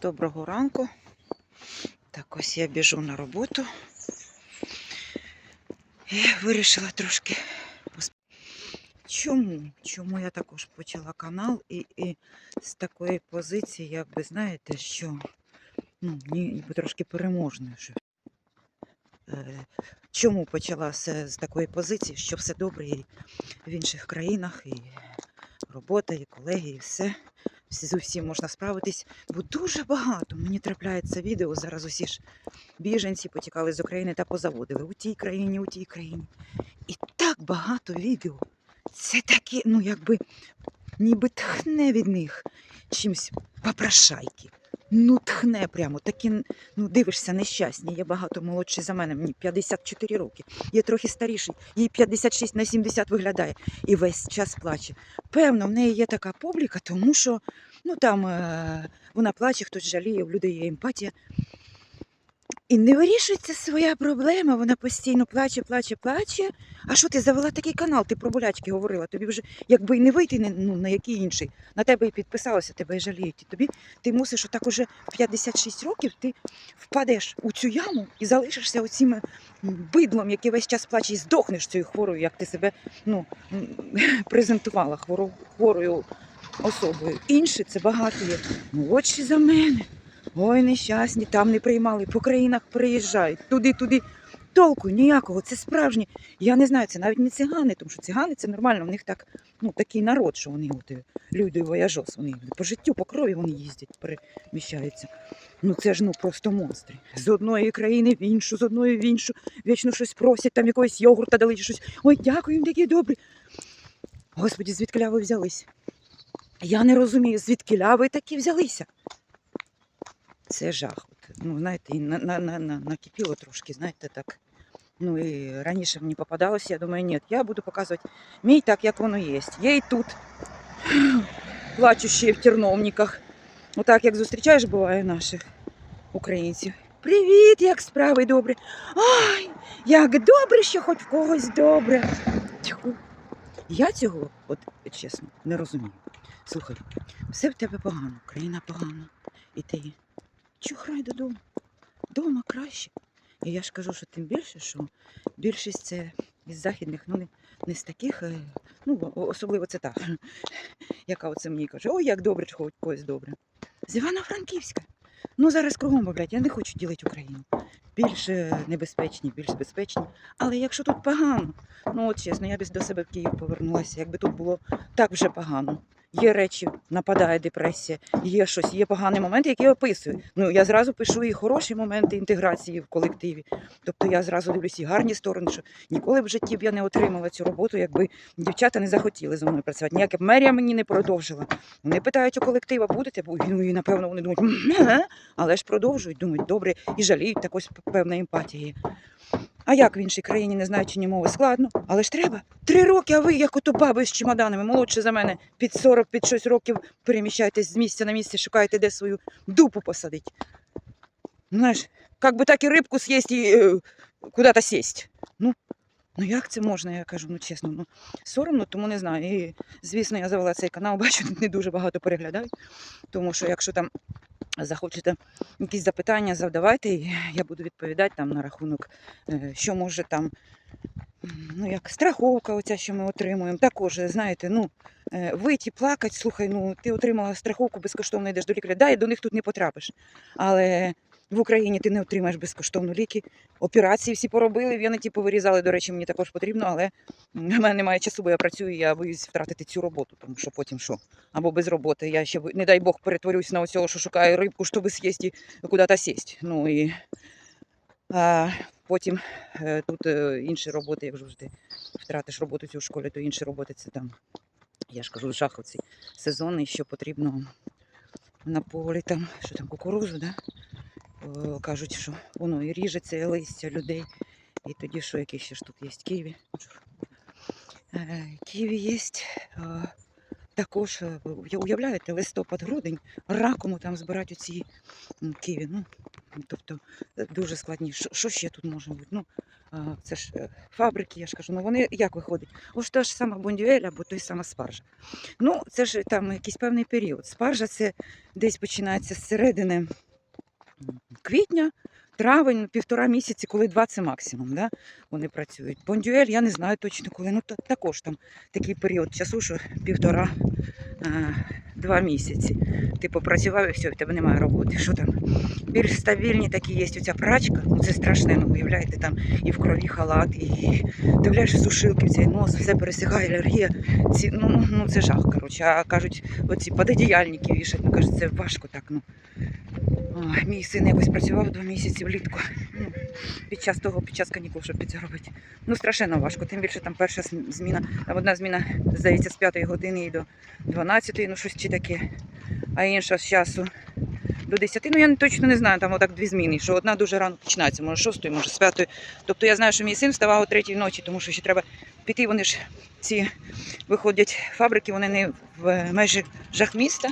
Доброго ранку. Так, ось я біжу на роботу. І вирішила трошки. Чому? Чому я також почала канал і, і з такої позиції, як би знаєте, що ну, ніби трошки переможною. Що, е, чому почала з, з такої позиції, що все добре і в інших країнах, і робота, і колеги, і все. З усім можна справитись, бо дуже багато мені трапляється відео. Зараз усі ж біженці потікали з України та позаводили у тій країні, у тій країні. І так багато відео. Це такі, ну якби ніби тхне від них чимсь попрошайки. Ну, тхне прямо. Такі, ну дивишся, нещасні. Є багато молодший за мене, мені 54 роки. Є трохи старіший, їй 56 на 70 виглядає і весь час плаче. Певно, в неї є така публіка, тому що ну там е, вона плаче, хтось жаліє, в людей є емпатія. І не вирішується своя проблема. Вона постійно плаче, плаче, плаче. А що ти завела такий канал? Ти про болячки говорила. Тобі вже якби й не вийти ну, на який інший. На тебе і підписалося, тебе і жаліють. І тобі ти мусиш отак уже в 56 років ти впадеш у цю яму і залишишся оцим бидлом, який весь час плаче, і здохнеш цією хворою, як ти себе ну, презентувала хворо- хворою особою. Інші це багато є. Молодші за мене. Ой, нещасні, там не приймали, по країнах переїжджають, туди, туди. Толку ніякого, це справжні. Я не знаю, це навіть не цигани, тому що цигани це нормально, в них так, ну, такий народ, що вони от, е, люди вояжос, вони по життю, по крові вони їздять, переміщаються. Ну це ж ну просто монстри. З одної країни в іншу, з одної в іншу, вічно щось просять, там якогось йогурта дали чи щось. Ой, дякую їм такі добрі. Господі, звідки ви взялись? Я не розумію, звідки ви такі взялися. Це жах. От, ну, знаєте, і на, на, на, на, накипіло трошки, знаєте, так. Ну і раніше мені попадалося, я думаю, ні, я буду показувати мій так, як воно є. Я і тут плачу ще в терновниках. Отак, як зустрічаєш, буває наших українців. Привіт, як справи добре. Ай, як добре, що хоч в когось добре. Тьху. Я цього, от чесно, не розумію. Слухай, все в тебе погано, країна погана. І ти чухрай додому. Дома краще. І я ж кажу, що тим більше, що більшість це із західних, ну не, не з таких, е, ну особливо це та, яка оце мені каже, ой, як добре, хоч когось добре. З Івано-Франківська. Ну зараз кругом мовлять, я не хочу ділити Україну. Більш е, небезпечні, більш безпечні. Але якщо тут погано, ну от чесно, я б до себе в Київ повернулася, якби тут було так вже погано. Є речі, нападає депресія, є щось, є погані моменти, які я описую. Ну я зразу пишу і хороші моменти інтеграції в колективі. Тобто я зразу дивлюсь і гарні сторони, що ніколи в житті б я не отримала цю роботу, якби дівчата не захотіли зі мною працювати. Ніяка б мерія мені не продовжила. Вони питають у колектива, будете? Бо ну, і напевно вони думають, але ж продовжують, думають, добре, і жаліють, так ось певна емпатія. А як в іншій країні, не знаючи ні мови, складно, але ж треба. Три роки, а ви, як ото баби з чемоданами, молодше за мене, під 40, під 6 років переміщаєтесь з місця на місце, шукаєте, де свою дупу посадити. Ну, Знаєш, як би так і рибку з'їсти і е, куди-то сість. Ну, ну як це можна, я кажу, ну чесно, ну соромно, тому не знаю. І, звісно, я завела цей канал, бачу, не дуже багато переглядають, тому що якщо там захочете якісь запитання, завдавайте, і я буду відповідати там на рахунок, е, що може там, ну як страховка, оця, що ми отримуємо. Також, знаєте, ну. е, Вийти, плакати, слухай, ну ти отримала страховку безкоштовно йдеш до лікаря. Да, і до них тут не потрапиш. Але в Україні ти не отримаєш безкоштовно ліки. Операції всі поробили, в'янеті повирізали. До речі, мені також потрібно, але в мене немає часу, бо я працюю, і я боюсь втратити цю роботу, тому що потім що? Або без роботи. Я ще, не дай Бог, перетворюсь на оцього, що шукаю рибку, щоб з'їсти і куди-то сість. Ну і а, потім е, тут е, інші роботи, якщо вже ти втратиш роботу цю в школі, то інші роботи це там. Я ж кажу, жах оцей сезонний, що потрібно на полі там, що там кукурузу, да? Е, кажуть, що воно і ріжеться, і листя людей. І тоді що, які ще ж тут є ківі? Е, Ківі є. е, Також уявляєте, листопад, грудень, ракому там збирають оці ківі. Ну, тобто дуже складні. Що, ще тут може бути? Ну, це ж фабрики, я ж кажу, ну вони як виходять? Ось та ж сама бондюель або той сама спаржа. Ну, це ж там якийсь певний період. Спаржа це десь починається з середини квітня, травень, півтора місяці, коли два це максимум. Да? Вони працюють. Бондюель, я не знаю точно коли. Ну то також там такий період часу, що півтора. Два місяці. Ти попрацював і все, в тебе немає роботи. Що там? Більш стабільні такі є оця прачка. Ну це страшне, ну уявляєте, там і в крові халат, і дивляєш сушилки в цей нос, все пересихає, алергія. Ці, ну, ну, ну це жах, коротше. А кажуть, оці пододіяльники вішать, ну кажуть, це важко так. Ну. Ой, мій син якось працював два місяці влітку. Ну, під час того, під час канікул, щоб підзаробити. Ну, страшенно важко. Тим більше там перша зміна, там одна зміна, здається, з 5 години і до 12, ну щось чи таке, а інша з часу до 10. Ну я точно не знаю, там отак дві зміни, що одна дуже рано починається, може шостої, 6, може з 5. Тобто я знаю, що мій син вставав о 3 ночі, тому що ще треба піти. Вони ж ці виходять фабрики, вони не в межах міста,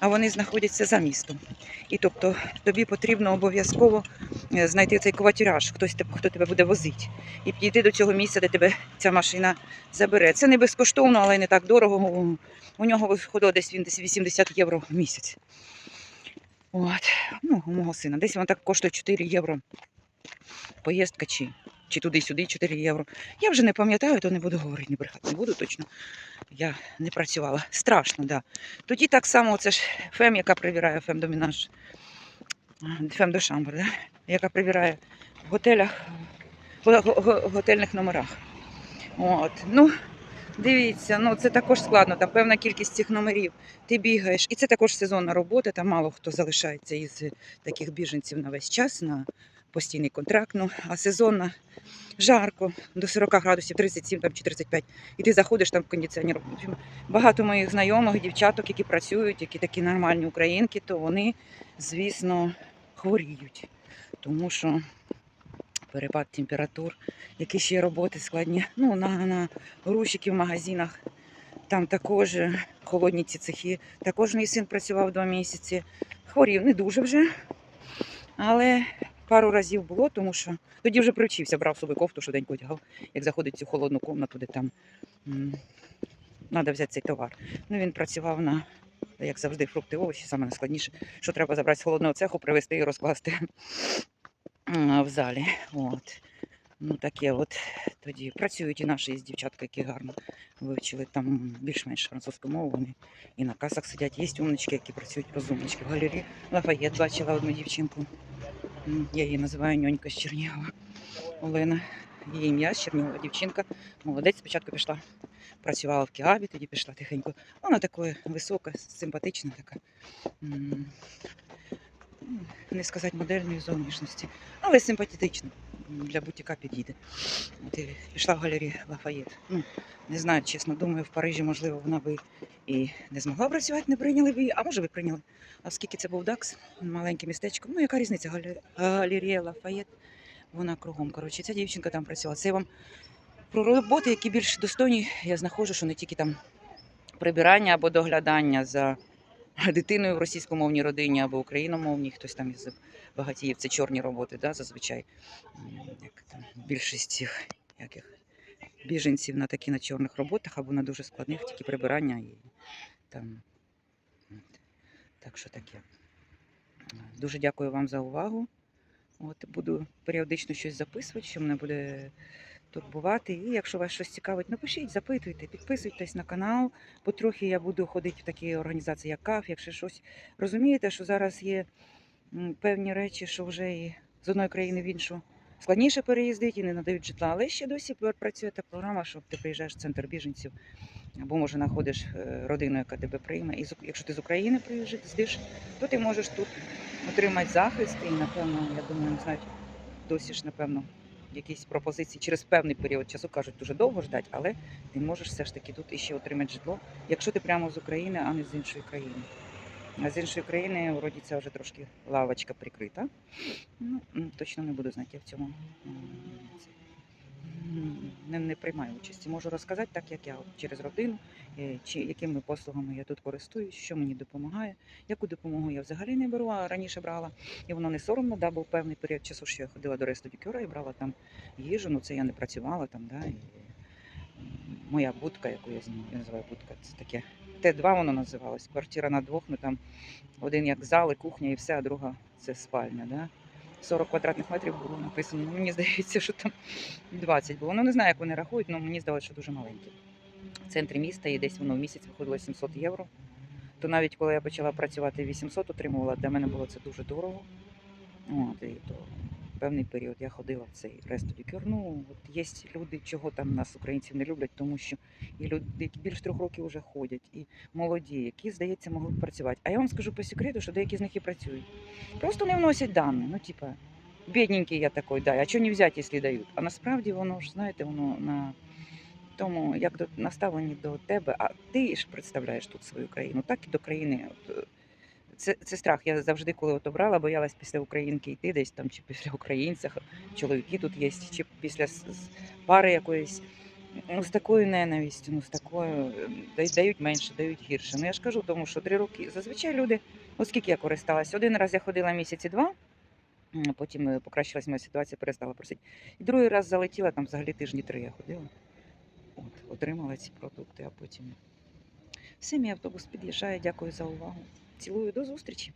а вони знаходяться за містом. І тобто тобі потрібно обов'язково е, знайти цей квартираж, хтось хто тебе буде возити, і підійти до цього місця, де тебе ця машина забере. Це не безкоштовно, але не так дорого. У- нього виходило десь він десь 80 євро в місяць. От. Ну, у мого сина. Десь воно так коштує 4 євро. Поїздка чи, чи туди-сюди 4 євро. Я вже не пам'ятаю, то не буду говорити, не брехати не буду точно. Я не працювала. Страшно, так. Да. Тоді так само це ж фем, яка перевіряє фем домінаж. Фем до шамбр, да? яка перевіряє в готелях, в го- го- готельних номерах. От. Ну, дивіться, ну це також складно, там певна кількість цих номерів. Ти бігаєш, і це також сезонна робота. Там мало хто залишається із таких біженців на весь час, на постійний контракт. Ну, а сезонна жарко, до 40 градусів, 37 там, чи 35. І ти заходиш там в кондиціонер. Багато моїх знайомих, дівчаток, які працюють, які такі нормальні українки, то вони, звісно, хворіють. Тому що перепад температур, які ще роботи складні. Ну, на, на грузчиків в магазинах. Там також холодні ці цехи. Також мій син працював два місяці. Хворів не дуже вже, але пару разів було, тому що тоді вже привчився, брав собі кофту, швиденько одягав, як заходить в цю холодну кімнату, де там треба взяти цей товар. Ну, він працював на, як завжди, фрукти, овочі, саме найскладніше, що треба забрати з холодного цеху, привезти і розкласти в залі. От. Ну, таке от тоді працюють і наші з дівчатка, які гарно вивчили там більш-менш французьку мову. Вони і на касах сидять. Є умнички, які працюють розумнички. В галерії Лафаєт бачила одну дівчинку. Я її називаю ньонька з Чернігова. Олена. Її ім'я з Чернігова дівчинка. Молодець спочатку пішла, працювала в Кіабі, тоді пішла тихенько. Вона така висока, симпатична така. Не сказати модельної зовнішності, але симпатична. Для бутіка підійде. От і пішла в галерію Лафаєт. Ну, не знаю, чесно, думаю, в Парижі, можливо, вона би і не змогла працювати, не прийняли б її, а може би прийняли. А оскільки це був ДАКС, маленьке містечко, ну яка різниця? Гале- Галерія Лафаєт, вона кругом. Коротше, ця дівчинка там працювала. Це я вам про роботи, які більш достойні, я знаходжу, що не тільки там прибирання або доглядання за дитиною в російськомовній родині або україномовній, хтось там із багатіїв, це чорні роботи, да, зазвичай. Як там більшість цих яких біженців на такі на чорних роботах або на дуже складних, тільки прибирання і там. Так що таке. Дуже дякую вам за увагу. От, буду періодично щось записувати, що мене буде турбувати. І якщо вас щось цікавить, напишіть, запитуйте, підписуйтесь на канал. Потрохи я буду ходити в такі організації, як КАФ, якщо щось. Розумієте, що зараз є певні речі, що вже і з одної країни в іншу складніше переїздити і не надають житла. Але ще досі пр- працює та програма, що ти приїжджаєш в центр біженців. Або може знаходиш е, родину, яка тебе прийме. І якщо ти з України приїздиш, то ти можеш тут отримати захист і, напевно, я думаю, не знаю, досі ж, напевно, якісь пропозиції через певний період часу кажуть дуже довго ждати, але ти можеш все ж таки тут іще отримати житло, якщо ти прямо з України, а не з іншої країни. А з іншої країни, вроді, це вже трошки лавочка прикрита. Ну, точно не буду знати, я в цьому. Не, не приймаю участі. Можу розказати так, як я через родину, е, чи якими послугами я тут користуюсь, що мені допомагає. Яку допомогу я взагалі не беру, а раніше брала. І воно не соромно, да, був певний період часу, що я ходила до рестодікюра і брала там їжу. Ну це я не працювала там, да, і моя будка, яку я називаю будка, це таке. Т2 воно називалось. Квартира на двох, ну там один як зал і кухня, і все, а друга це спальня. Да? 40 квадратних метрів було написано. Ну, мені здається, що там 20 було. Ну не знаю, як вони рахують, але мені здалося, що дуже маленьке. В центрі міста і десь воно в місяць виходило 700 євро. То навіть коли я почала працювати 800 отримувала, для мене було це дуже дорого. От, і то певний період я ходила в цей рестодікюр. Ну, от є люди, чого там нас українців не люблять, тому що і люди, які більше трьох років вже ходять, і молоді, які, здається, могли б працювати. А я вам скажу по секрету, що деякі з них і працюють. Просто не вносять дані. Ну, типа, бідненький я такий, да, а що не взяти, якщо дають? А насправді воно ж, знаєте, воно на тому, як до наставлені до тебе, а ти ж представляєш тут свою країну, так і до країни. От, е, це, це страх. Я завжди, коли от обрала, боялась після українки йти десь там, чи після українця, чоловіки тут є, чи після пари якоїсь. Ну, з такою ненавистю, ну з такою е, дають менше, дають гірше. Ну я ж кажу, тому що три роки зазвичай люди, оскільки я користалась, один раз я ходила місяці два, потім е, покращилась моя ситуація, перестала просити. І другий раз залетіла, там взагалі тижні три я ходила. От, отримала ці продукти, а потім. Все, автобус під'їжджає. Дякую за увагу. Цілую до зустрічі.